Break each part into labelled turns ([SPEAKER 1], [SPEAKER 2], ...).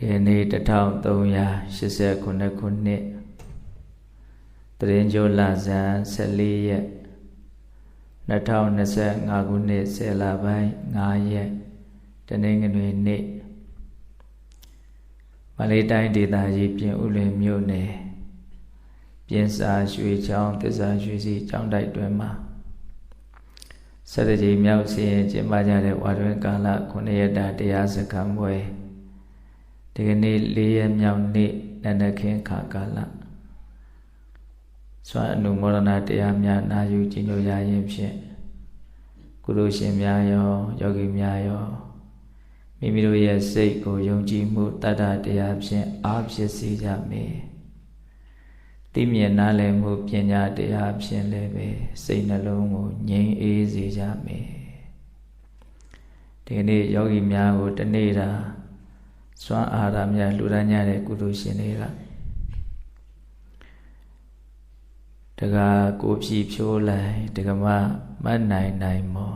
[SPEAKER 1] ဒီနေ့1389ခုနှစ်တရင်ကျော်လဇန်14ရက်2025ခုနှစ်10လပိုင်း9ရက်တနင်္ဂနွေနေ့မလေးတိုင်းဒေသကြီးပြင်ဦးလွင်မြို့နယ်ပြင်စာရွှေချောင်းတစ္ဆာရွှေစီကျောင်းတိုက်တွင်မှာဆက်တကြီးမြောက်စီရင်ကျင်းပကြတဲ့ဝါတွင်ကာလ9ရက်တာတရားစခန်းပွဲ ဒီကနေ့၄ရက်မြောက်နေ့နန္ဒခင်ခါကာလစွာအနုမောဒနာတရားများနာယူကြည်ညိုရရင်ဖြင့်ကုလိုရှင်များရောယောဂီများရောမိမိတို့ရဲ့စိတ်ကိုယုံကြည်မှုတတ္တတရားဖြင့်အားဖြစ်စေကြမေသိမြင်နားလည်မှုပညာတရားဖြင့်လည်းပဲစိတ်နှလုံးကိုငြိမ်းအေးစေကြမေဒီနေ့ယောဂီများကိုတနေ့တာ စွမ်းအာရမြလှူဒန်းကြတဲ့ကုသိုလ်ရှင်တွေကတကကိုဖြီဖြိုးလိုက်တကမမတ်နိုင်နိုင်မော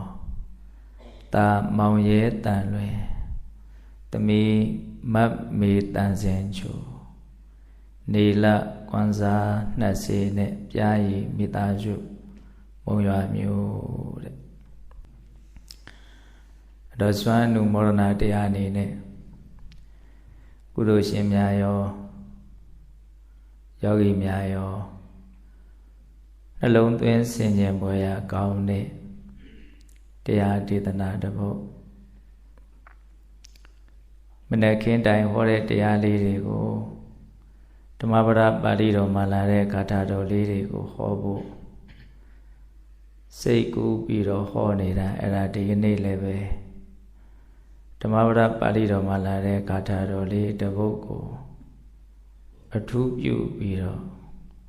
[SPEAKER 1] တာမောင်ရဲတန်လွင်တမီမတ်မေတန်စင်ချိုနေလကွန်စာနှက်စေနဲ့ပြားရည်မိသားစုမုံရွာမျိုးတဲ့အဲ့တော့စွမ်းနုမောရဏတရားအနေနဲ့ ကုသိုလ်ရှင်များရောယောဂီများရောနှလုံးသွင်းဆင်ခြင်ပွဲရာကောင်းတဲ့တရားဒေသနာတစ်ပုဒ်မနေ့ခင်းတိုင်ဟောတဲ့တရားလေးတွေကိုဓမ္မပဒပါဠိတော်မှာလာတဲ့ဂါထာတော်လေးတွေကိုဟောဖို့စိတ်ကူးပြီးတော့ဟောနေတာအဲ့ဒါဒီကနေ့လည်းပဲ ဓမ္မပဒပါဠိတော်မှာလာတဲ့ဂါထာတော်လေးတစ်ပုဒ်ကိုအထူးပြုပြီးတော့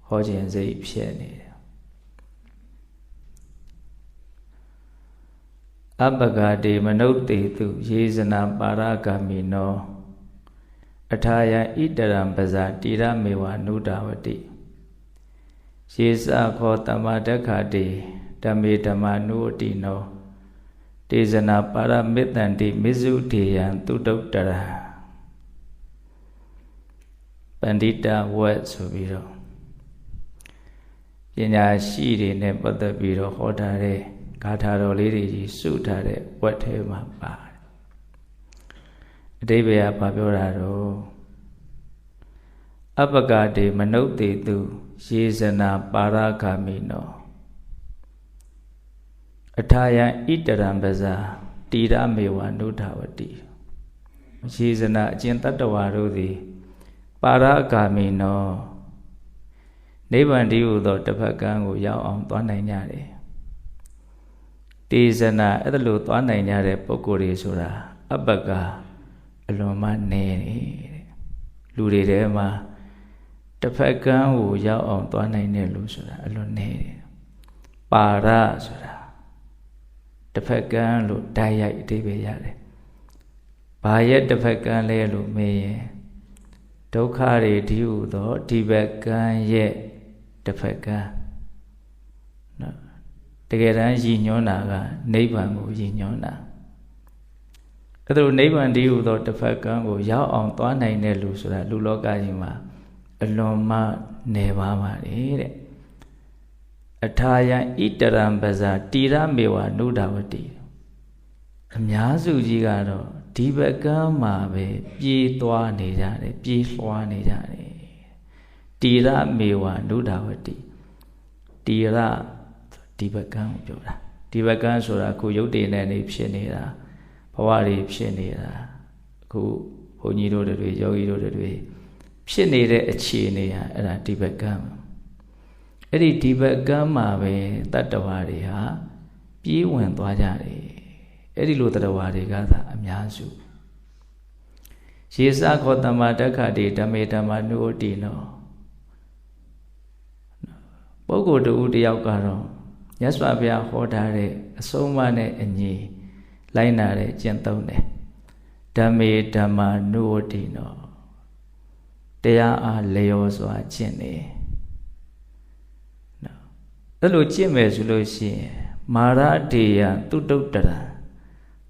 [SPEAKER 1] ဟောခြင်းစိတ်ဖြစ်နေတယ်အပဂတိမနုဿေတုယေဇနာပါရဂာမိနောအထာယဣတရံပဇာတိရမေဝနုဒဝတိယေစခောတမတက္ခတိဓမ္မေဓမ္မနုတိနော တေဇနာပါရမေတ္တန္တိမိစုထေယံသူတုတ္တရပန္တိတဝက်ဆိုပြီးတော့ပညာရှိတွေနဲ့ပတ်သက်ပြီးတော့ဟောထားတဲ့ဂါထာတော်လေးတွေကြီးစုထားတဲ့ဝက်ထဲမှာပါတယ်အတိပ္ပယ်ကဘာပြောတာတော့အပကတိမနုဿေတုယေဇနာပါရဂာမိနော အထာယံဣတရံပဇာတိရမေဝနုထဝတိယေဇနာအကျင့်တတ္တဝါတို့သည်ပါရဂာမိနောနိဗ္ဗာန်တည်းဟူသောတစ်ဖက်ကံကိုရောက်အောင်သွားနိုင်ကြတယ်တေဇနာအဲ့ဒါလို့သွားနိုင်ကြတဲ့ပုံကိုယ်တွေဆိုတာအပကအလွန်မှနေတယ်လူတွေထဲမှာတစ်ဖက်ကန်းကိုရောက်အောင်သွားနိုင်တဲ့လူဆိုတာအလွန်နေတယ်ပါရဆိုတာ တစ်ဖက်ကန်းလို့ဓာတ်ရိုက်အတိပဲရတယ်ဘာရဲ့တစ်ဖက်ကန်းလဲလို့မေးရင်ဒုက္ခတွေဒီဟုသောဒီဘက်ကန်းရဲ့တစ်ဖက်ကန်းနော်တကယ်တမ်းရည်ညွှန်းတာကနိဗ္ဗာန်ကိုရည်ညွှန်းတာအဲ့ဒါနိဗ္ဗာန်တည်းဟူသောတစ်ဖက်ကံကိုရောက်အောင်သွားနိုင်တဲ့လူဆိုတာလူလောကကြီးမှာအလွန်မှနေပါပါတယ်တဲ့ အထာယံဣတရံပဇာတိရမေဝနုဒဝတိအများစုကြီးကတော့ဒီဘက်ကံမှာပဲပြေးသွားနေကြတယ်ပြေးလွှားနေကြတယ်တိရမေဝနုဒဝတိတိရဒီဘကံကိုပြောတာဒီဘကံဆိုတာအခုရုပ်တည်နေနေဖြစ်နေတာဘဝတွေဖြစ်နေတာအခုဘုန်းကြီးတို့တွေယောဂီတို့တွေဖြစ်နေတဲ့အခြေအနေဟာအဲ့ဒါဒီဘကံ အဲ့ဒီဒီဘကံမှာပဲတတ္တဝါတွေဟာပြေးဝင်သွားကြတယ်အဲ့ဒီလိုတတ္တဝါတွေကသာအများစုရေစခောတမတက္ခတိဓမေဓမ္မနုတိနောပုဂ္ဂိုလ်တူတယောက်ကတော့မြတ်စွာဘုရားဟောထားတဲ့အဆုံးအမနဲ့အညီလိုက်နာတဲ့ကျင့်သုံးတယ်ဓမ္မေဓမ္မာနုဝတိနောတရားအားလျော်စွာကျင့်တယ်နော် အဲ့လိုကျင့်မယ်ဆိုလို့ရှိရင်မာရတေယသူတုတ်တရံ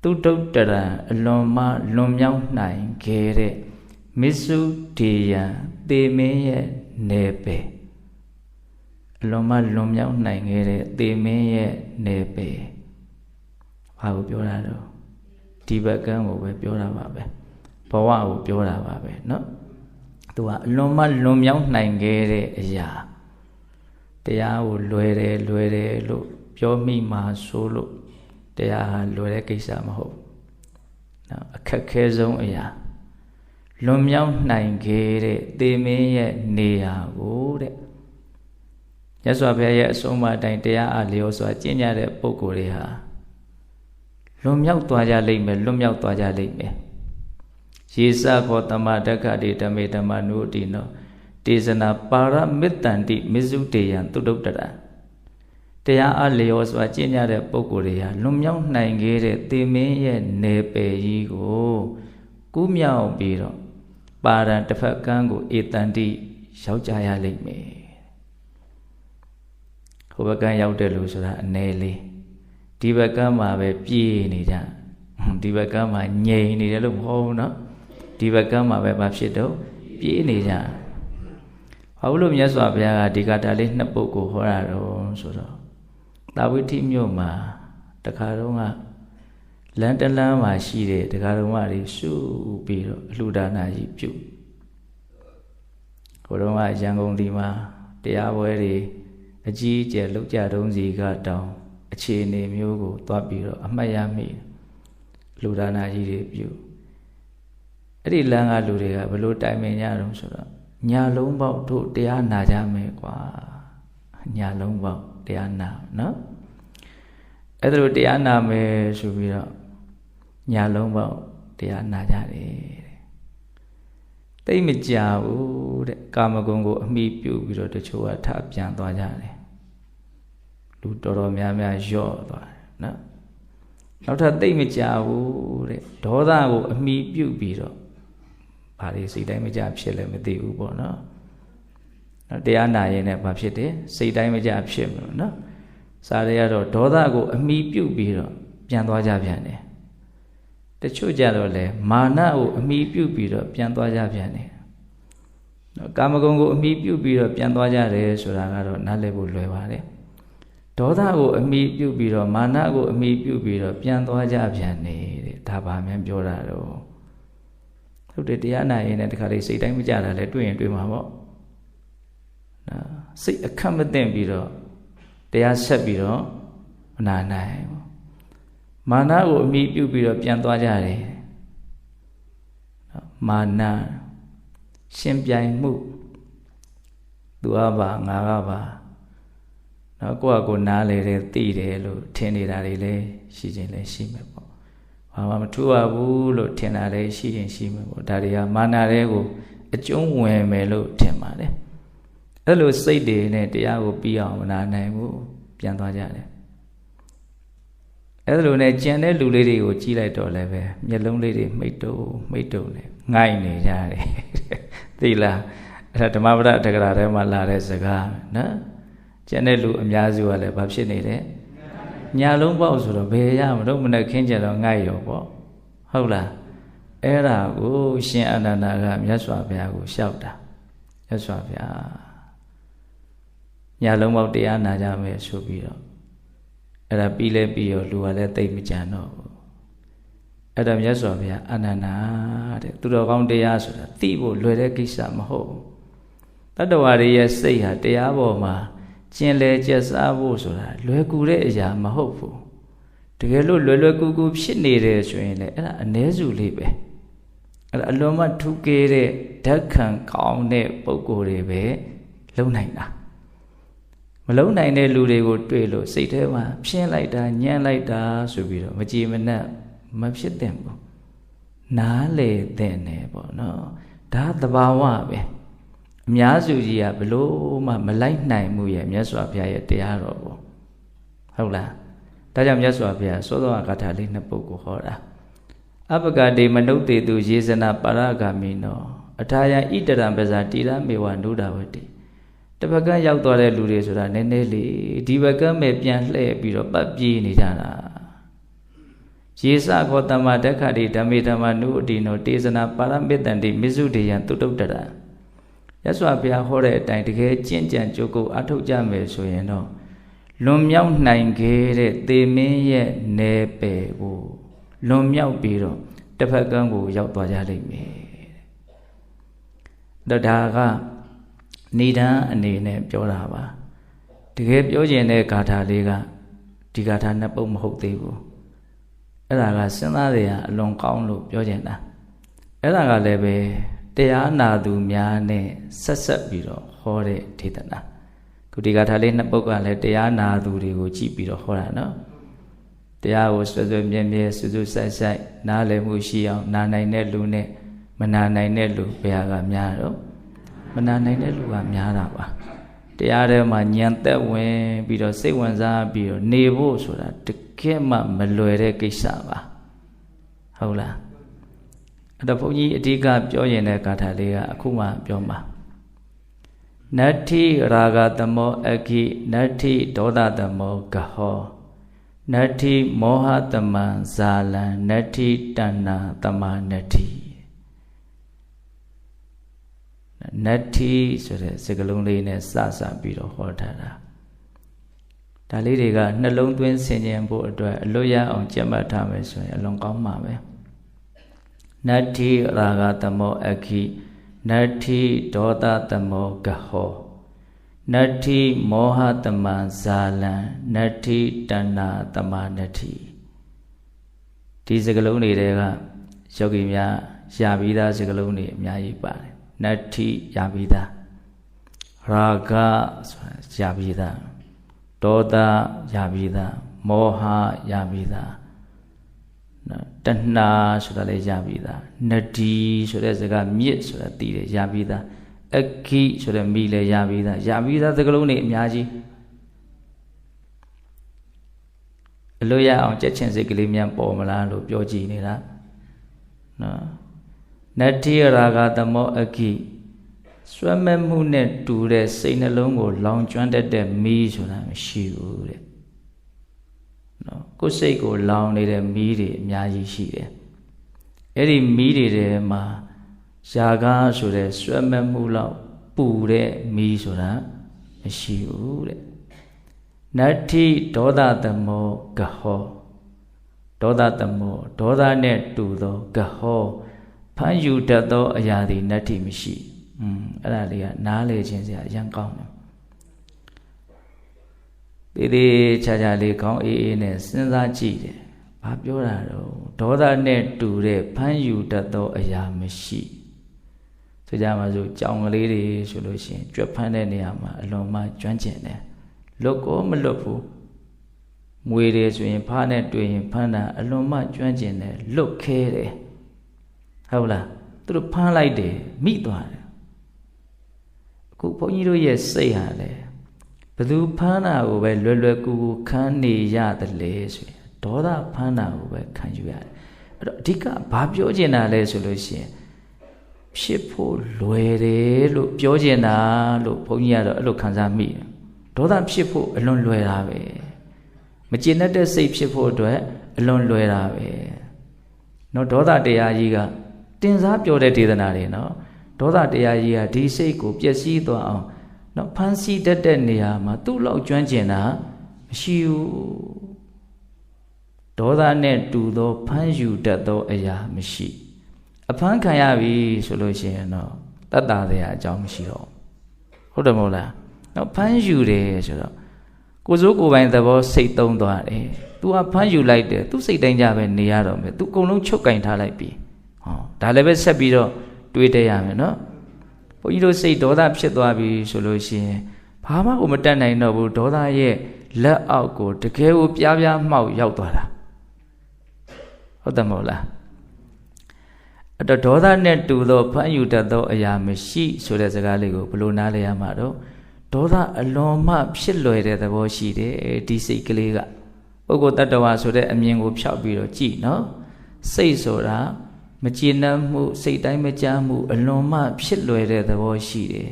[SPEAKER 1] သူတုတ်တရံအလွန်မှလွန်မြောက်နိုင်ခဲ့တဲ့ မစ္စုဒေယံသေမင်းရဲ့နေပေအလွန်မှလွန်မြောက်နိုင်ခဲ့တဲ့သေမင်းရဲ့နေပေဘာကိုပြောတာတော့ဒီဘက်ကံကိုပဲပြောတာပါပဲဘဝကိုပြောတာပါပဲเนาะသူကအလွန်မှလွန်မြောက်နိုင်ခဲ့တဲ့အရာ တရားကိုလွယ်တယ်လွယ်တယ်လို့ပြောမိမှဆိုလို့တရားဟာလွယ်တဲ့ကိစ္စမဟုတ်နော်အခက်ခဲဆုံးအရာလွန်မြောက်နိုင်ခဲ့တဲ့သေမင်းရဲ့နေရာကိုတဲ့မြတ်စွာဘုရားရဲ့အဆုံးအမအတိုင်းတရားအလျော်စွာကျင့်ကြတဲ့ပုဂ္ဂိုလ်တွေဟာလွန်မြောက်သွားကြလိမ့်မယ်လွန်မြောက်သွားကြလိမ့်မယ်ရေစခောတမတက္ခတိဓမေဓမ္မနုတိနော တေဇနာပါရမေတ္တန္တိမစ္စုတေယံတုတုတ္တရတရားအလျော်စွာကျင့်ကြတဲ့ပုဂ္ဂိုလ်တွေဟာလွန်မြောက်နိုင်ခဲ့တဲ့သေမင်းရဲ့နေပယ်ကြီးကိုကူးမြောက်ပြီးတော့ပါရန်တစ်ဖက်ကန်းကိုဧတန္တိရောက်ကြရလိမ့်မယ်ဟိုဘက်ကန်းရောက်တယ်လို့ဆိုတာအ ਨੇ လေးဒီဘက်ကန်းမှာပဲပြေးနေကြဒီဘက်ကန်းမှာငြိမ်နေတယ်လို့မဟုတ်ဘူးเนาะဒီဘက်ကန်းမှာပဲမဖြစ်တော့ပြေးနေကြ ဘာလို့မြတ်စွာဘုရားကဒီကတာလေးနှစ်ပုဒ်ကိုဟောတာတော့ဆိုတော့တာဝိထိမြို့မှာတခါတော့ကလမ်းတလမ်းမှာရှိတဲ့တခါတော့မတွေရှုပြီးတော့အလှူဒါနကြီးပြုဟိုတော့ကရန်ကုန်ဒီမှာတရားပွဲတွေအကြီးအကျယ်လုပ်ကြတုံးစီကတောင်အခြေအနေမျိုးကိုသွားပြီးတော့အမှတ်ရမိလူဒါနာကြီးတွေပြုအဲ့ဒီလမ်းကလူတွေကဘလို့တိုင်ပင်ကြတော့ဆိုတော့ ညာလုံးပေါက်တို့တရားနာကြမယ်ကွာညာလုံးပေါက်တရားနာနော်အဲ့ဒါလိုတရားနာမယ်ဆိုပြီးတော့ညာလုံးပေါက်တရားနာကြတယ်တဲ့တိတ်မကြဘူးတဲ့ကာမဂုဏ်ကိုအမိပြုပြီးတော့တချို့ကထပြန်သွားကြတယ်လူတော်တော်များများညော့သွားတယ်နော်နောက်ထပ်တိတ်မကြဘူးတဲ့ဒေါသကိုအမိပြုပြီးတော့ ဘာတွေစိတ်တိုင်းမကြဖြစ်လဲမသိဘူးပေါ့နော်နော်တရားနာရင်လည်းဘာဖြစ်တယ်စိတ်တိုင်းမကြဖြစ်မလို့နော်စားရတော့ဒေါသကို အမိပြုပြီးတော့ပြန်သွားကြပြန်တယ်တချို့ကြတော့လေမာနကိုအမိပြုပြီးတော့ပြန်သွားကြပြန်တယ်နော်ကာမဂုဏ်ကိုအမိပြုပြီးတော့ပြန်သွားကြတယ်ဆိုတာကတော့နားလည်ဖို့လွယ်ပါတယ်ဒေါသကိုအမိပြုပြီးတော့မာနကိုအမိပြုပြီးတော့ပြန်သွားကြပြန်နေတဲ့ဒါပါမှန်းပြောတာတော့ ဟုတ်တယ်တရားနာရင်လည်းတခါလေစိတ်တိုင်းမကြတာလဲတွေ့ရင်တွေ့မှာပေါ့နော်စိတ်အခက်မသိပြီးတော့တရားဆက်ပြီးတော့မနာနိုင်ဘူးမာနကိုအမိပြုပြီးတော့ပြန်သွားကြတယ်မာနရှင်ပြိုင်မှုသူကပါငါကပါနော်ကိုယ့်အကိုနားလေတယ်သိတယ်လို့ထင်နေတာတွေလည်းရှိခြင်းလည်းရှိမယ်ပေါ့ ဘာမှမထူပါဘူးလို့ထင်တာလည်းရှိရင်ရှိမယ်ပေါ့ဒါတွေကမာနတွေကိုအကျုံးဝင်မယ်လို့ထင်ပါတယ်အဲ့လိုစိတ်တွေနဲ့တရားကိုပြီးအောင်မနာနိုင်ဘူးပြန်သွားကြတယ်အဲ့လိုနဲ့ကြံတဲ့လူလေးတွေကိုကြီးလိုက်တော့လည်းပဲမျက်လုံးလေးတွေမိတ်တုံမိတ်တုံနဲ့ငိုက်နေကြတယ်သိလားအဲ့ဒါဓမ္မပဒတက္ကရာထဲမှာလာတဲ့စကားနော်ကျန်တဲ့လူအများစုကလည်းဘာဖြစ်နေလဲ ညာလုံးပေါက်ဆိုတော့ဘယ်ရမလို့မနဲ့ခင်းကြတော့ငိုက်ရောပေါ့ဟုတ်လားအဲ့ဒါကိုရှင်အနန္ဒာကမြတ်စွာဘုရားကိုလျှောက်တာမြတ်စွာဘုရားညာလုံးပေါက်တရားနာကြမယ်ဆိုပြီးတော့အဲ့ဒါပြီးလဲပြီးရောလူကလည်းတိတ်မကြံတော့ဘူးအဲ့ဒါမြတ်စွာဘုရားအနန္ဒာတဲ့သူတော်ကောင်းတရားဆိုတာသိဖို့လွယ်တဲ့ကိစ္စမဟုတ်ဘူးတတ္တဝါတွေရဲ့စိတ်ဟာတရားပေါ်မှာ ကျင်လေကျက်စားဖို့ဆိုတာလွယ်ကူတဲ့အရာမဟုတ်ဘူးတကယ်လို့လွယ်လွယ်ကူကူဖြစ်နေတယ်ဆိုရင်လည်းအဲ့ဒါအ ਨੇ စုလေးပဲအဲ့ဒါအလွန်မှထူးကဲတဲ့ဓာတ်ခံကောင်းတဲ့ပုံကိုယ်တွေပဲလုံနိုင်တာမလုံနိုင်တဲ့လူတွေကိုတွေ့လို့စိတ်ထဲမှာဖြင်းလိုက်တာညံ့လိုက်တာဆိုပြီးတော့မကြည်မနှက်မဖြစ်သင့်ဘူးနားလေသင့်တယ်ပေါ့နော်ဒါသဘာဝပဲ အများစုကြီးကဘလို့မှမလိုက်နိုင်မှုရဲ့မြတ်စွာဘုရားရဲ့တရားတော်ပေါ့ဟုတ်လားဒါကြောင့်မြတ်စွာဘုရားသောသောဂါထာလေးနှစ်ပုဒ်ကိုဟောတာအပကတိမနုဿေတုယေဇနာပါရဂာမိနောအထာယဣတရံပဇာတိရမေဝနုဒဝတိတပကရောက်သွားတဲ့လူတွေဆိုတာနည်းနည်းလေးဒီဘကမဲ့ပြန်လှည့်ပြီးတော့ပတ်ပြေးနေကြတာယေစကောတမဒက္ခတိဓမ္မေဓမ္မနုအတိနောတေဇနာပါရမေတ္တန်တိမိစုဒေယံတုတုတ္တရ ရသော်ဘုရားဟောတဲ့အတိုင်းတကယ်ကျင့်ကြံကြိုးကိုအထောက်ကြမယ်ဆိုရင်တော့လွန်မြောက်နိုင်ခဲ့တဲ့သေမင်းရဲ့နယ်ပယ်ကိုလွန်မြောက်ပြီးတော့တစ်ဖက်ကန်းကိုရောက်သွားကြလိမ့်မယ်တဲ့ဒါကနေတန်းအနေနဲ့ပြောတာပါတကယ်ပြောကျင်တဲ့ဂါထာလေးကဒီဂါထာနှစ်ပုဒ်မဟုတ်သေးဘူးအဲ့ဒါကစဉ်းစားရအလွန်ကောင်းလို့ပြောကျင်တာအဲ့ဒါကလည်းပဲ တရားနာသူများနဲ့ဆက်ဆက်ပြီးတော့ဟောတဲ့ဒေသနာခုဒီဂါထာလေးနှစ်ပုဒ်ကလည်းတရားနာသူတွေကိုကြည့်ပြီးတော့ဟောတာနော်တရားကိုဆွဆွမြဲမြဲစွစွဆိုင်ဆိုင်နားလည်မှုရှိအောင်နာနိုင်တဲ့လူနဲ့မနာနိုင်တဲ့လူဘယ်ဟာကများတော့မနာနိုင်တဲ့လူကများတာပါတရားထဲမှာညံသက်ဝင်ပြီးတော့စိတ်ဝင်စားပြီးတော့နေဖို့ဆိုတာတကယ်မှမလွယ်တဲ့ကိစ္စပါဟုတ်လား အဲ့တော့ဘုန်းကြီးအဓိကပြောရင်တဲ့ဂါထာလေးကအခုမှပြောမှာနတ္ထိရာဂသမောအခိနတ္ထိဒေါသသမောကဟောနတ္ထိမောဟတမံဇာလံနတ္ထိတဏ္ဏတမနတ္ထိနတ္ထိဆိုတဲ့စကားလုံးလေးနဲ့စစပြီးတော့ဟောထားတာဒါလေးတွေကနှလုံးသွင်းဆင်ခြင်ဖို့အတွက်အလွတ်ရအောင်ကြက်မှတ်ထားမယ်ဆိုရင်အလွန်ကောင်းမှာပဲ နတ္ထိရာဂတမောအခိနတ္ထိဒေါသတမောကဟောနတ္ထိမောဟတမံဇာလံနတ္ထိတဏ္ဏတမနတ္ထိဒီစကလုံးတွေတဲကယောဂီများရှားပြီးသားစကလုံးတွေအများကြီးပါတယ်နတ္ထိရပြီးသားရာဂဆိုတာရပြီးသားဒေါသရပြီးသားမောဟရပြီးသား နော်တဏှာဆိုတာလည်းရပြီးသားနဒီဆိုတဲ့စကားမြစ်ဆိုတာတည်တယ်ရပြီးသားအခိဆိုတဲ့မိလည်းရပြီးသားရပြီးသားသကလုံးတွေအများကြီးအလို့ရအောင်ကြက်ချင်စိတ်ကလေးများပေါ်မလားလို့ပြောကြည့်နေတာနော်နတ္ထိရာဂသမောအခိစွဲမဲ့မှုနဲ့တူတဲ့စိတ်နှလုံးကိုလောင်ကျွမ်းတတ်တဲ့မီးဆိုတာမရှိဘူးတဲ့နော် ကိုယ်စိတ်ကိုလောင်နေတဲ့မီးတွေအများကြီးရှိတယ်အဲ့ဒီမီးတွေထဲမှာရှားကားဆိုတဲ့စွဲမဲ့မှုလောက်ပူတဲ့မီးဆိုတာမရှိဘူးတဲ့နတ္ထိဒေါသသမောကဟောဒေါသသမောဒေါသနဲ့တူသောကဟောဖမ်းယူတတ်သောအရာသည်နတ္ထိမရှိอืมအဲ့ဒါလေးကနားလေခြင်းစရာအရင်ကောင်းတယ် တည်တည်ချာချာလေးခေါင်းအေးအေးနဲ့စဉ်းစားကြည့်တယ်ဘာပြောတာတော့ဒေါသနဲ့တူတဲ့ဖမ်းယူတတ်သောအရာမရှိဆိုကြမှာဆိုကြောင်ကလေးတွေဆိုလို့ရှိရင်ကြွက်ဖမ်းတဲ့နေရာမှာအလွန်မှကျွမ်းကျင်တယ်လွတ်ကိုမလွတ်ဘူးမွေတယ်ဆိုရင်ဖားနဲ့တွေ့ရင်ဖမ်းတာအလွန်မှကျွမ်းကျင်တယ်လွတ်ခဲတယ်ဟုတ်လားသူတို့ဖမ်းလိုက်တယ်မိသွားတယ်အခုဘုန်းကြီးတို့ရဲ့စိတ်ဟာလေ ဘသူဖမ်းတာကိုပဲလွယ်လွယ်ကူကူခန်းနေရတယ်လေဆိုရင်ဒေါသဖမ်းတာကိုပဲခံယူရတယ်အဲ့တော့အဓိကဘာပြောချင်တာလဲဆိုလို့ရှိရင်ဖြစ်ဖို့လွယ်တယ်လို့ပြောချင်တာလို့ဘုန်းကြီးကတော့အဲ့လိုခံစားမိတယ်ဒေါသဖြစ်ဖို့အလွန်လွယ်တာပဲမကျေနပ်တဲ့စိတ်ဖြစ်ဖို့အတွက်အလွန်လွယ်တာပဲเนาะဒေါသတရားကြီးကတင်စားပြောတဲ့ဒေသနာတွေเนาะဒေါသတရားကြီးကဒီစိတ်ကိုပျက်စီးသွားအောင် နော်ဖန်ဆီးတတ်တဲ့နေရာမှာသူ့လောက်ကျွမ်းကျင်တာမရှိဘူးဒေါသနဲ့တူသောဖန်ယူတတ်သောအရာမရှိ အဖန်ခံရပြီဆိုလို့ရှိရင်တော့တတ်တာစရာအကြောင်းမရှိတော့ဟုတ်တယ်မဟုတ်လားနော်ဖန်ယူတယ်ဆိုတော့ကိုစိုးကိုပိုင်သဘောစိတ်သုံးသွားတယ်။ तू ကဖမ်းယူလိုက်တယ်။ तू စိတ်တိုင်းကြပဲနေရတော့မယ်။ तू အကုန်လုံးချုပ်ကင်ထားလိုက်ပြီ။ဟောဒါလည်းပဲဆက်ပြီးတော့တွေးတရမယ်နော်။ ဘုန်းကြီးတို့စိတ်ဒေါသဖြစ်သွားပြီဆိုလို့ရှိရင်ဘာမှကိုမတတ်နိုင်တော့ဘူးဒေါသရဲ့လက်အောက်ကိုတကယ်ကိုပြားပြားမှောက်ရောက်သွားတာဟုတ်တယ်မဟုတ်လားအဲ့တော့ဒေါသနဲ့တူသောဖမ်းယူတတ်သောအရာမရှိဆိုတဲ့စကားလေးကိုဘယ်လိုနားလည်ရမှာတော့ဒေါသအလွန်မှဖြစ်လွယ်တဲ့သဘောရှိတယ်ဒီစိတ်ကလေးကပုဂ္ဂိုလ်တ attva ဆိုတဲ့အမြင်ကို ဖြောက်ပြီးတော့ကြည်နော်စိတ်ဆိုတာ မကျေနပ်မှုစိတ်တိုင်းမကြမ်းမှုအလွန်မှဖြစ်လွယ်တဲ့သဘောရှိတယ်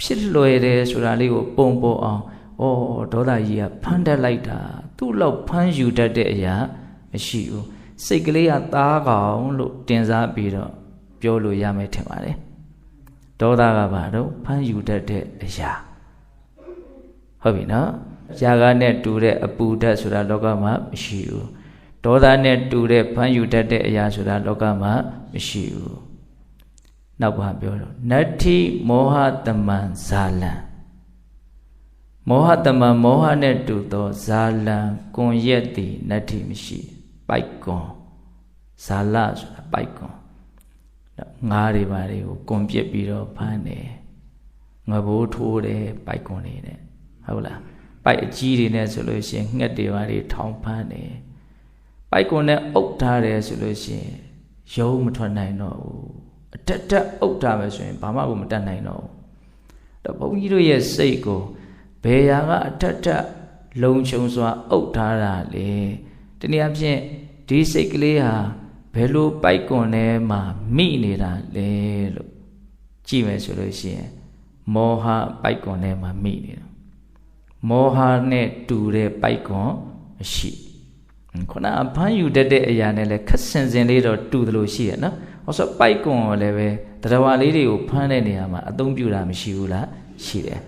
[SPEAKER 1] ဖြစ်လွယ်တယ်ဆိုတာလေးကိုပုံပေါ်အောင်ဩဒေါသကြီးကဖမ်းတက်လိုက်တာသူ့လောက်ဖမ်းယူတတ်တဲ့အရာမရှိဘူးစိတ်ကလေးကသားကောင်လို့တင်စားပြီးတော့ပြောလို့ရမယ်ထင်ပါတယ်ဒေါသကဘာတော့ဖမ်းယူတတ်တဲ့အရာဟုတ်ပြီနော်ຢာကနဲ့တူတဲ့အပူဓာတ်ဆိုတာလောကမှာမရှိဘူး ဒေါသနဲ့တူတဲ့ဖမ်းယူတတ်တဲ့အရာဆိုတာလောကမှာမရှိဘူးနောက်ပါပြောတော့နတ္ထိမောဟတမံဇာလံမောဟတမံမောဟနဲ့တူသောဇာလံကွန်ရက်သည်နတ္ထိမရှိပိုက်ကွန်ဇာလဆိုတာပိုက်ကွန်ငါးတွေပါတွေကိုကွန်ပြစ်ပြီးတော့ဖမ်းတယ်ငဘိုးထိုးတယ်ပိုက်ကွန်နေတယ်ဟုတ်လားပိုက်အကြီးတွေနဲ့ဆိုလို့ရှိရင်ငှက်တွေပါတွေထောင်ဖမ်းတယ် ပိုက်ကွန်နဲ့အုပ်ထားတယ်ဆိုလို့ရှိရင်ရုံးမထွက်နိုင်တော့ဘူးအတက်တက်အုပ်ထားမယ်ဆိုရင်ဘာမှကိုမတတ်နိုင်တော့ဘူးတော့ဘုန်းကြီးတို့ရဲ့စိတ်ကိုဘယ်ရာကအထက်ထက်လုံခြုံစွာအုပ်ထားတာလေတနည်းအားဖြင့်ဒီစိတ်ကလေးဟာဘယ်လိုပိုက်ကွန်ထဲမှာမိနေတာလဲလို့ကြည့်မယ်ဆိုလို့ရှိရင်မောဟပိုက်ကွန်ထဲမှာမိနေတာမောဟနဲ့တူတဲ့ပိုက်ကွန်မရှိ ခုနအဖမ်းယူတတ်တဲ့အရာနဲ့လည်းခက်စင်စင်လေးတော့တူသလိုရှိရနော်ဟောဆိုပိုက်ကွန်ကိုလည်းပဲတရားလေးတွေကိုဖမ်းတဲ့နေရာမှာအသုံးပြုတာမရှိဘူးလားရှိတယ်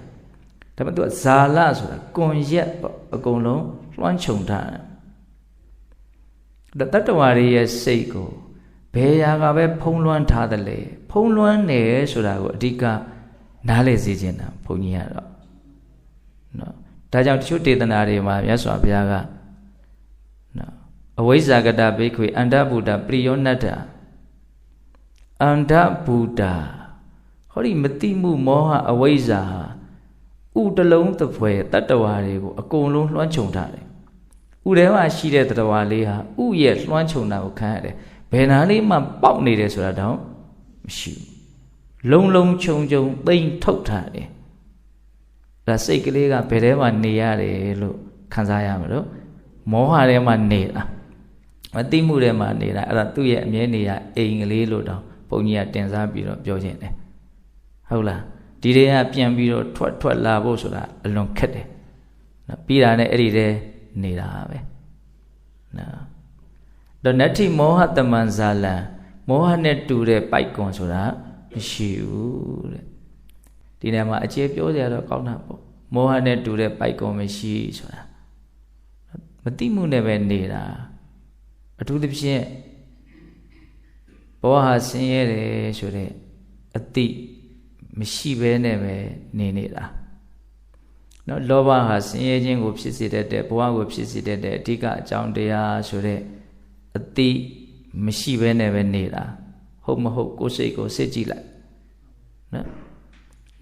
[SPEAKER 1] ဒါပေမဲ့သူကဇာလဆိုတာကွန်ရက်အကုန်လုံးလွှမ်းခြုံထားတယ်တတ္တဝါတွေရဲ့စိတ်ကိုဘယ်ရာကပဲဖုံးလွှမ်းထားတယ်လေဖုံးလွှမ်းနေဆိုတာကိုအဓိကနားလည်စေခြင်းတာဘုန်းကြီးကတော့နော်ဒါကြောင့်တချို့ဒေသနာတွေမှာမြတ်စွာဘုရားကနော် အဝိဇ္ဇာကတဘိခွေအန္တဗုဒ္ဓပရိယောနတ္တအန္တဗုဒ္ဓဟောဒီမတိမှုမောဟအဝိဇ္ဇာဟာဥတလုံးသဖွယ်တတ္တဝါတွေကိုအကုန်လုံးလွှမ်းခြုံထားတယ်ဥထဲမှာရှိတဲ့တတ္တဝါလေးဟာဥရဲ့လွှမ်းခြုံတာကိုခံရတယ်ဘယ်နာလေးမှပေါက်နေတယ်ဆိုတာတောင်မရှိဘူးလုံလုံခြုံခြုံသိမ့်ထုတ်ထားတယ်ဒါစိတ်ကလေးကဘယ်ထဲမှာနေရတယ်လို့ခံစားရမှာလို့မောဟထဲမှာနေတာ မသိမှုထဲမှာနေတာအဲ့ဒါသူ့ရဲ့အမြဲနေရအိမ်ကလေးလို့တောင်ဘုန်းကြီးကတင်စားပြီးတော့ပြောခြင်းတယ်ဟုတ်လားဒီတွေကပြန်ပြီးတော့ထွက်ထွက်လာဖို့ဆိုတာအလွန်ခက်တယ်နော်ပြီးတာနဲ့အဲ့ဒီတဲ့နေတာပဲနော်တော့နတ္ထိမောဟတမန်ဇာလံမောဟနဲ့တူတဲ့ပိုက်ကွန်ဆိုတာမရှိဘူးတဲ့ဒီနေရာမှာအခြေပြောကြရတော့ကောင်းတာပေါ့မောဟနဲ့တူတဲ့ပိုက်ကွန်မရှိဆိုတာမတိမှုနဲ့ပဲနေတာ အထူးသဖြင့်ဘောဟာဆင်းရဲတယ်ဆိုတဲ့အတိမရှိဘဲနဲ့ပဲနေနေတာနော်လောဘဟာဆင်းရဲခြင်းကိုဖြစ်စေတတ်တဲ့ဘဝကိုဖြစ်စေတတ်တဲ့အဓိကအကြောင်းတရားဆိုတဲ့အတိမရှိဘဲနဲ့ပဲနေတာဟုတ်မဟုတ်ကိုယ်စိတ်ကိုစစ်ကြည့်လိုက်နော်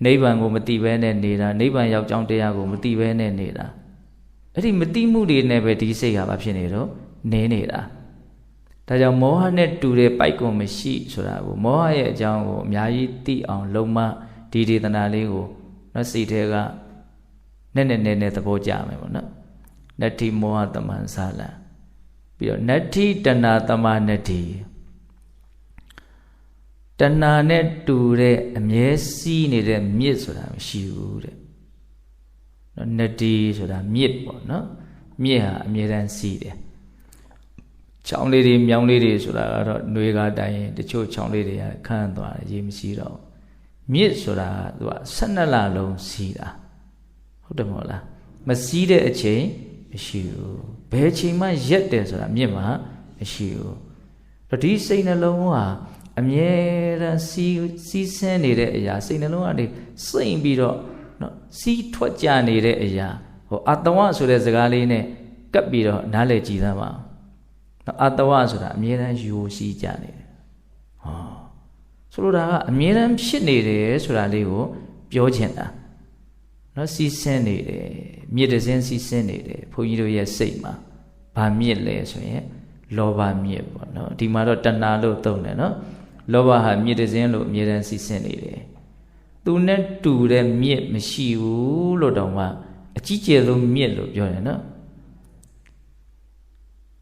[SPEAKER 1] နိဗ္ဗာန်ကိုမတိဘဲနဲ့နေတာနိဗ္ဗာန်ရောက်ကြောင်းတရားကိုမတိဘဲနဲ့နေတာအဲ့ဒီမတိမှုတွေနဲ့ပဲဒီစိတ်ဟာဘာဖြစ်နေတော့နေနေတာ ဒါကြောင့်မောဟနဲ့တူတဲ့ပိုက်ကွန်မရှိဆိုတာကိုမောဟရဲ့အကြောင်းကိုအများကြီးသိအောင်လုံးမဒီဒေသနာလေးကိုနော်စိတ်ထဲကနဲ့နဲ့နဲ့နဲ့သဘောကျမယ်ပေါ့နော်နတ္ထိမောဟတမန်စာလံပြီးတော့နတ္ထိတဏတမနတ္ထိတဏနဲ့တူတဲ့အမြဲစီးနေတဲ့မြစ်ဆိုတာမရှိဘူးတဲ့နော်နတ္တိဆိုတာမြစ်ပေါ့နော်မြစ်ဟာအမြဲတမ်းစီးတယ် ချောင်းလေးတွေမြောင်းလေးတွေဆိုတာကတော့ຫນွေကားတိုင်းရင်တချို့ချောင်းလေးတွေကခန့်သွားတယ်ရေမရှိတော့မြစ်ဆိုတာကသူက12လလုံးစီးတာဟုတ်တယ်မဟုတ်လားမစီးတဲ့အချိန်မရှိဘူးဘယ်ချိန်မှရက်တယ်ဆိုတာမြစ်မှာမရှိဘူးတော့ဒီစိတ်နှလုံးကအမြဲတမ်းစီးစီးဆင်းနေတဲ့အရာစိတ်နှလုံးကနေစိတ်ပြီးတော့နော်စီးထွက်ကြနေတဲ့အရာဟိုအတဝဆိုတဲ့စကားလေးနဲ့ကပ်ပြီးတော့နားလည်ကြည်သမ်းပါ နော်အတဝဆိုတာအမြဲတမ်းယူစီးကြနေတယ်ဟောဆိုလိုတာကအမြဲတမ်းဖြစ်နေတယ်ဆိုတာလေးကိုပြောချင်တာနော်စီးဆင်းနေတယ်မြစ်တစင်းစီးဆင်းနေတယ်ဘုန်းကြီးတို့ရဲ့စိတ်မှာဘာမြစ်လဲဆိုရင်လောဘမြစ်ပေါ့နော်ဒီမှာတော့တဏှာလို့သုံးတယ်နော်လောဘဟာမြစ်တစင်းလို့အမြဲတမ်းစီးဆင်းနေတယ်သူနဲ့တူတဲ့မြစ်မရှိဘူးလို့တောင်မှအကြီးကျယ်ဆုံးမြစ်လို့ပြောတယ်နော်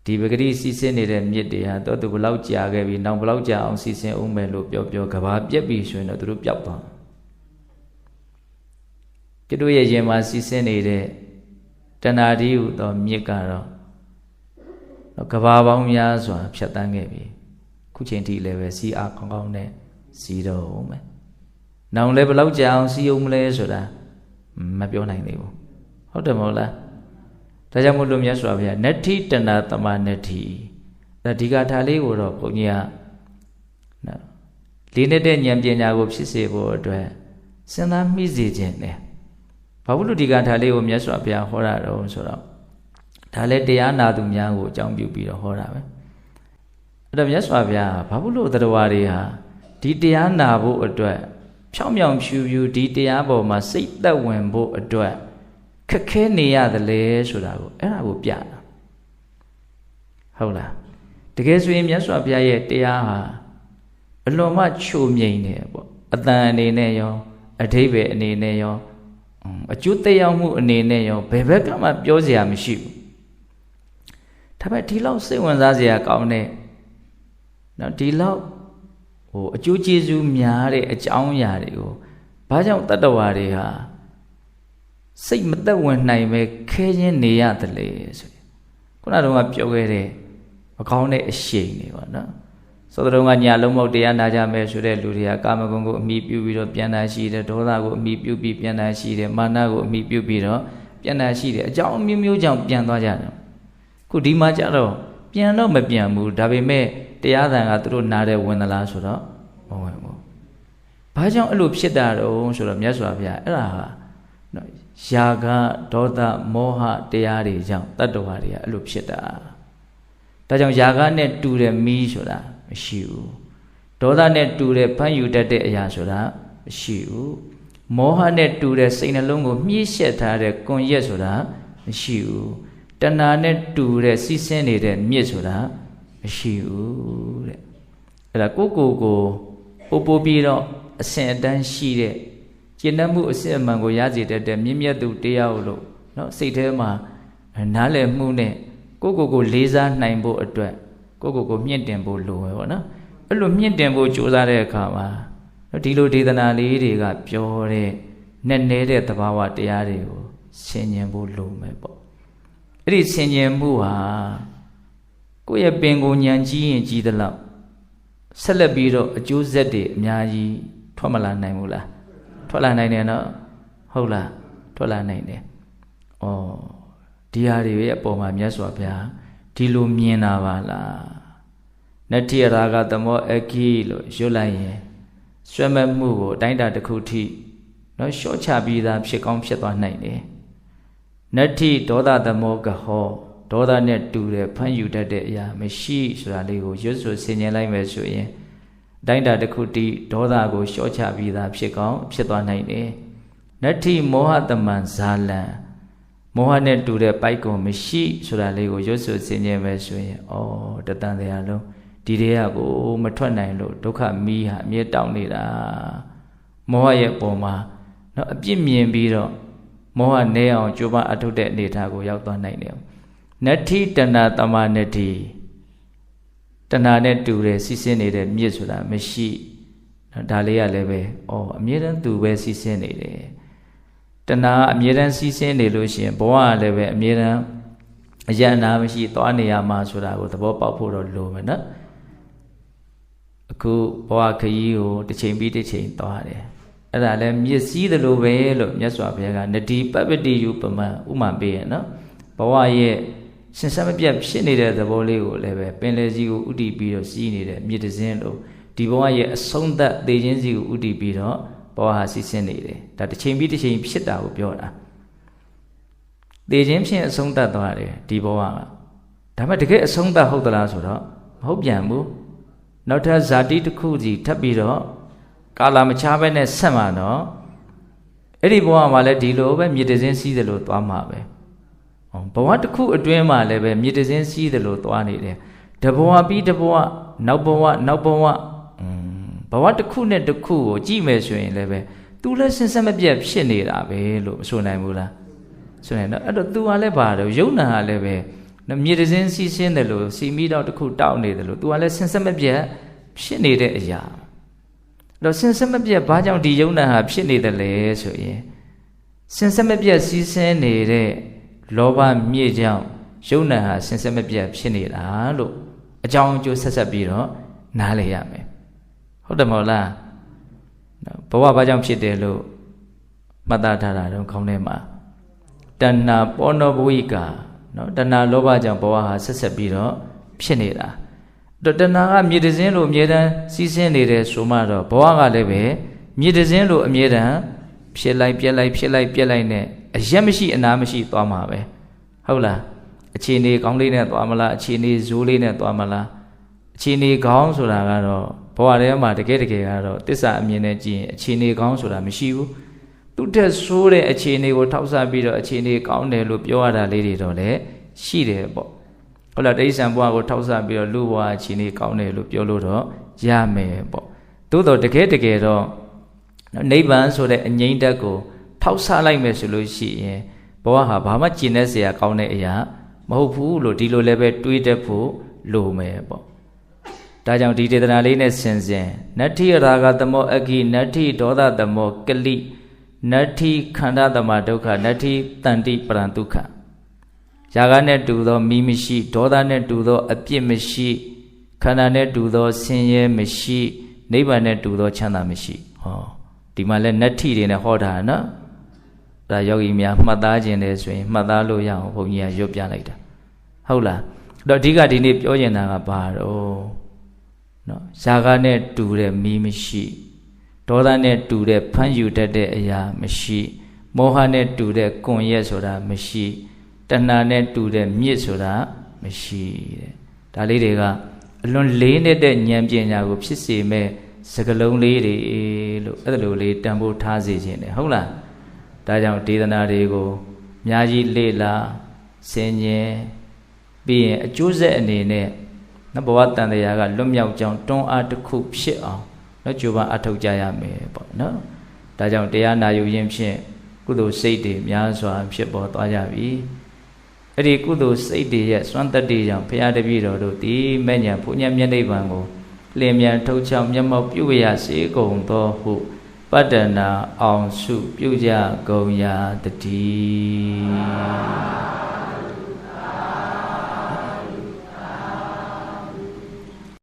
[SPEAKER 1] ဒီပဂရိစီစဉ်နေတဲ့မြစ်တွေဟာတော့သူဘလောက်ကြာခဲ့ပြီနောက်ဘလောက်ကြာအောင်စီစဉ်အောင်မယ်လို့ပြောပြောကဘာပြက်ပြီဆိုရင်တော့သူတို့ပျောက်သွားကတို့ရဲ့ရင်မှာစီစဉ်နေတဲ့တဏှာဒီဟုသောမြစ်ကတော့နော်ကဘာပေါင်းများစွာဖြတ်တန်းခဲ့ပြီခုချိန်ထိလည်းပဲစီအားကောင်းကောင်းနဲ့စီတော့မယ်နောင်လည်းဘယ်လောက်ကြာအောင်စီအောင်မလဲဆိုတာမပြောနိုင်သေးဘူးဟုတ်တယ်မဟုတ်လား ဒါကြောင့်မို့လို့မြတ်စွာဘုရားနတ္ထိတဏတမနတ္ထိဒါဒီကထာလေးကိုတော့ဘုန်းကြီးကနော်လေးနေတဲ့ဉာဏ်ပညာကိုဖြစ်စေဖို့အတွက်စဉ်းစားမိစေခြင်းနဲ့ဘာလို့ဒီကထာလေးကိုမြတ်စွာဘုရားဟောတာတော့ဆိုတော့ဒါလည်းတရားနာသူများကိုအကြောင်းပြုပြီးတော့ဟောတာပဲအဲ့တော့မြတ်စွာဘုရားဘာလို့တရားတွေဟာဒီတရားနာဖို့အတွက်ဖြောင်းမြောင်ဖြူဖြူဒီတရားပေါ်မှာစိတ်သက်ဝင်ဖို့အတွက် ခက်ခဲနေရတယ်လေဆိုတာကိုအဲ့ဒါကိုပြတာဟုတ်လားတကယ်ဆိုရင်မြတ်စွာဘုရားရဲ့တရားဟာအလွန်မှချိုမြိန်နေပေါ့အတန်အနေနဲ့ရောအထိပ္ပယ်အနေနဲ့ရောအကျိုးသက်ရောက်မှုအနေနဲ့ရောဘယ်ဘက်ကမှပြောစရာမရှိဘူးဒါပေမဲ့ဒီလောက်စိတ်ဝင်စားစရာကောင်းတဲ့နော်ဒီလောက်ဟိုအကျိုးကျေးဇူးများတဲ့အကြောင်းအရာတွေကိုဘာကြောင့်တတ္တဝါတွေဟာ စိတ်မသက်ဝင်နိုင်ပဲခဲချင်းနေရတယ်လေဆိုရင်ခုနကတော့ပြောခဲ့တဲ့မကောင်းတဲ့အရှိန်တွေပါနော်သောတော်ကညာလုံးမောက်တရားနာကြမယ်ဆိုတဲ့လူတွေကကာမဂုဏ်ကိုအမိပြုပြီးတော့ပြန်တာရှိတယ်ဒေါသကိုအမိပြုပြီးပြန်တာရှိတယ်မာနကိုအမိပြုပြီးတော့ပြန်တာရှိတယ်အကြောင်းမျိုးမျိုးကြောင့်ပြန်သွားကြတယ်ခုဒီမှာကြတော့ပြန်တော့မပြန်ဘူးဒါပေမဲ့တရားသံကသူတို့နားတယ်ဝင်သလားဆိုတော့မဝင်ဘူးဘာကြောင့်အဲ့လိုဖြစ်တာတော့ဆိုတော့မြတ်စွာဘုရားအဲ့ဒါဟာနော် ယာကဒေါသမောဟတရားတွေကြောင့်တတ္တဝါတွေကအဲ့လိုဖြစ်တာဒါကြောင့်ယာကနဲ့တူတဲ့မီးဆိုတာမရှိဘူးဒေါသနဲ့တူတဲ့ဖမ်းယူတတ်တဲ့အရာဆိုတာမရှိဘူးမောဟနဲ့တူတဲ့စိတ်နှလုံးကိုမြှိရှက်ထားတဲ့ကွန်ရက်ဆိုတာမရှိဘူးတဏှာနဲ့တူတဲ့စီးဆင်းနေတဲ့မြစ်ဆိုတာမရှိဘူးတဲ့အဲ့ဒါကိုကိုကိုပို့ပို့ပြီးတော့အစဉ်အတန်းရှိတဲ့ ကျင့်တတ်မှုအစစ်အမှန်ကိုရစေတတ်တဲ့မြင့်မြတ်သူတရားဟုလို့နော်စိတ်ထဲမှာနားလည်မှုနဲ့ကိုကိုကိုလေးစားနိုင်ဖို့အတွက်ကိုကိုကိုမြင့်တင်ဖို့လိုပဲပေါ့နော်အဲ့လိုမြင့်တင်ဖို့ကြိုးစားတဲ့အခါမှာဒီလိုဒေသနာလေးတွေကပြောတဲ့နဲ့နဲတဲ့သဘာဝတရားတွေကိုဆင်ញင်ဖို့လိုမယ်ပေါ့အဲ့ဒီဆင်ញင်မှုဟာကိုယ့်ရဲ့ပင်ကိုညံကြီးရင်ကြီးသလောက်ဆက်လက်ပြီးတော့အကျိုးဆက်တွေအများကြီးထွက်မလာနိုင်ဘူးလား ထွက်လာနိုင်တယ်နော်ဟုတ်လားထွက်လာနိုင်တယ်ဩဒီဟာတွေရဲ့အပေါ်မှာမြတ်စွာဘုရားဒီလိုမြင်တာပါလားနတ္တိရာဂသမောအခိလို့ရွတ်လိုက်ရင်ဆွဲမဲ့မှုကိုအတိုင်းတာတစ်ခုထိနော်ရှော့ချပြီးသားဖြစ်ကောင်းဖြစ်သွားနိုင်တယ်နတ္တိဒေါသသမောကဟောဒေါသနဲ့တူတဲ့ဖန်ယူတတ်တဲ့အရာမရှိဆိုတာလေးကိုရွတ်ဆိုဆင်ခြင်လိုက်မယ်ဆိုရင်အ တိုင်းတာတစ်ခုထိဒေါသကိုရှော့ချပြီးသားဖြစ်ကောင်းဖြစ်သွားနိုင်တယ်နတ္တိမောဟတမန်ဇာလံမောဟနဲ့တူတဲ့ပိုက်ကုံမရှိဆိုတာလေးကိုရွတ်ဆိုဆင်ခြင်မယ်ဆိုရင်ဩတတန်တရားလုံးဒီတရားကိုမထွက်နိုင်လို့ဒုက္ခမီးဟာအမြဲတောင်းနေတာမောဟရဲ့ပုံမှာနော်အပြစ်မြင်ပြီးတော့မောဟနဲအောင်ကြိုးပမ်းအထုတ်တဲ့အနေအထားကိုရောက်သွားနိုင်တယ်နတ္ထိတဏတမနတ္ထိ တဏနဲ့တူတဲ့စီးဆင်းနေတဲ့မြစ်ဆိုတာမရှိနော်ဒါလေးကလည်းပဲဩအမြဲတမ်းသူပဲစီးဆင်းနေတယ်တဏအမြဲတမ်းစီးဆင်းနေလို့ရှိရင်ဘဝကလည်းပဲအမြဲတမ်းအယံနာမရှိသွားနေရမှာဆိုတာကိုသဘောပေါက်ဖို့တော့လိုမယ်နော်အခုဘဝခရီးကိုတစ်ချိန်ပြီးတစ်ချိန်သွားတယ်အဲ့ဒါလည်းမြစ်စည်းသလိုပဲလို့မြတ်စွာဘုရားကနဒီပပတိယုပမံဥမာပေးရနော်ဘဝရဲ့ ရှင်ဆက်မပြတ်ဖြစ်နေတဲ့သဘောလေးကိုလည်းပဲပင်လယ်ကြီးကိုဥတည်ပြီးတော့စီးနေတဲ့မြစ်တစင်းလို့ဒီဘဝရဲ့အဆုံးသတ်သေခြင်းစီကိုဥတည်ပြီးတော့ဘဝဟာစီးဆင်းနေတယ်ဒါတစ်ချိန်ပြီးတစ်ချိန်ဖြစ်တာကိုပြောတာသေခြင်းဖြင့်အဆုံးသတ်သွားတယ်ဒီဘဝကဒါပေမဲ့တကယ်အဆုံးသတ်ဟုတ်သလားဆိုတော့မဟုတ်ပြန်ဘူးနောက်ထပ်ဇာတိတစ်ခုစီထပ်ပြီးတော့ကာလာမချဘဲနဲ့ဆက်မှာတော့အဲ့ဒီဘဝမှာလည်းဒီလိုပဲမြေတစင်းစီးတယ်လို့သွားမှာပဲ ဘဝတစ်ခုအတွင်းမှာလည်းပဲမြေတစင်းစီးတယ်လို့သွားနေတယ်တဘဝပြီးတဘဝနောက်ဘဝနောက်ဘဝဘဝတစ်ခုနဲ့တစ်ခုကိုကြည့်မယ်ဆိုရင်လည်းပဲ तू လည်းစဉ်ဆက်မပြတ်ဖြစ်နေတာပဲလို့မဆိုနိုင်ဘူးလားဆိုရင်တော့အဲ့တော့ तू ကလည်းဘာတော့ယုံနာကလည်းပဲမြေတစင်းစီးဆင်းတယ်လို့စီမီတော့တစ်ခုတောက်နေတယ်လို့ तू ကလည်းစဉ်ဆက်မပြတ်ဖြစ်နေတဲ့အရာတော့စဉ်ဆက်မပြတ်ဘာကြောင့်ဒီယုံနာဟာဖြစ်နေတယ်လဲဆိုရင်စဉ်ဆက်မပြတ်စီးဆင်းနေတဲ့ လောဘမြစ်ကြောင့်ယုံနာဟာစင်ဆက်မပြတ်ဖြစ်နေတာလို့အကြောင်းအကျိုးဆက်ဆက်ပြီးတော့နားလည်ရမယ်ဟုတ်တယ်မဟုတ်လားနော်ဘဝဘာကြောင့်ဖြစ်တယ်လို့မှတ်သားထားတာတော့ခေါင်းထဲမှာတဏ္ဏပောနောဘဝိကာနော်တဏှာလောဘကြောင့်ဘဝဟာဆက်ဆက်ပြီးတော့ဖြစ်နေတာတော့တဏှာကမြေတစင်းလိုအမြဲတမ်းစီးဆင်းနေတယ်ဆိုမှတော့ဘဝကလည်းပဲမြေတစင်းလိုအမြဲတမ်းဖြစ်လိုက်ပြက်လိုက်ဖြစ်လိုက်ပြက်လိုက်နဲ့ အရက်မရှိအနာမရှိသွားမှာပဲဟုတ်လားအခြေအနေကောင်းလေးနဲ့သွားမလားအခြေအနေဇိုးလေးနဲ့သွားမလားအခြေအနေကောင်းဆိုတာကတော့ဘဝထဲမှာတကယ်တကယ်ကတော့တစ္ဆာအမြင်နဲ့ကြည့်ရင်အခြေအနေကောင်းဆိုတာမရှိဘူးသူတက်ဆိုးတဲ့အခြေအနေကိုထောက်ဆပြီးတော့အခြေအနေကောင်းတယ်လို့ပြောရတာလေးတွေတော့လည်းရှိတယ်ပေါ့ဟုတ်လားတိဋ္ဌံဘဝကိုထောက်ဆပြီးတော့လူဘဝအခြေအနေကောင်းတယ်လို့ပြောလို့တော့ရမယ်ပေါ့သို့တော့တကယ်တကယ်တော့နိဗ္ဗာန်ဆိုတဲ့အငြိမ့်တက်ကို ထောက်ဆလိုက်မယ်ဆိုလို့ရှိရင်ဘဝဟာဘာမှကျင်တဲ့စရာကောင်းတဲ့အရာမဟုတ်ဘူးလို့ဒီလိုလည်းပဲတွေးတတ်ဖို့လိုမယ်ပေါ့ဒါကြောင့်ဒီဒေသနာလေးနဲ့ဆင်ဆင်နတ္ထိရာဂသမောအဂိနတ္ထိဒေါသသမောကလိနတ္ထိခန္ဓာသမဒုက္ခနတ္ထိတန်တိပရံဒုက္ခရာဂနဲ့တူသောမိမရှိဒေါသနဲ့တူသောအပြစ်မရှိခန္ဓာနဲ့တူသောဆင်းရဲမရှိနိဗ္ဗာန်နဲ့တူသောချမ်းသာမရှိဟောဒီမှာလဲနတ္ထိတွေနဲ့ဟောတာနော် ဒါယောဂီများမှတ်သားခြင်းတယ်ဆိုရင်မှတ်သားလို့ရအောင်ဘုန်းကြီးကရွတ်ပြလိုက်တာဟုတ်လားအဲ့တော့အဓိကဒီနေ့ပြောချင်တာကဘာတော့နော်ဇာကနဲ့တူတဲ့မီးမရှိဒေါသနဲ့တူတဲ့ဖမ်းယူတတ်တဲ့အရာမရှိမောဟနဲ့တူတဲ့ကွန်ရက်ဆိုတာမရှိတဏှာနဲ့တူတဲ့မြစ်ဆိုတာမရှိတဲ့ဒါလေးတွေကအလွန်လေးနေတဲ့ဉာဏ်ပညာကိုဖြစ်စေမဲ့စကလုံးလေးတွေလို့အဲ့လိုလေးတန်ဖိုးထားစေခြင်းတယ်ဟုတ်လား ဒါကြောင့်ဒေသနာတွေကိုအများကြီးလေ့လာဆင်ញင်ပြီးရင်အကျိုးဆက်အနေနဲ့နဘဝတန်တရားကလွတ်မြောက်ကြောင်းတွန်းအားတစ်ခုဖြစ်အောင်နော်ကြိုးပမ်းအထောက်ကြရမယ်ပေါ့နော်ဒါကြောင့်တရားနာယူခြင်းဖြင့်ကုသိုလ်စိတ်တွေများစွာဖြစ်ပေါ်သွားကြပြီအဲ့ဒီကုသိုလ်စိတ်တွေရဲ့စွမ်းတတ္တိကြောင့်ဘုရားတပည့်တော်တို့ဒီမဲ့ညာဘုညာမျက်နှိပ်ပံကိုလင်မြန်ထုတ်ချောင်းမျက်မှောက်ပြုရစေကုန်သောဟု ပတ္တနာအောင်စုပြုကြကုန်ရာတည်း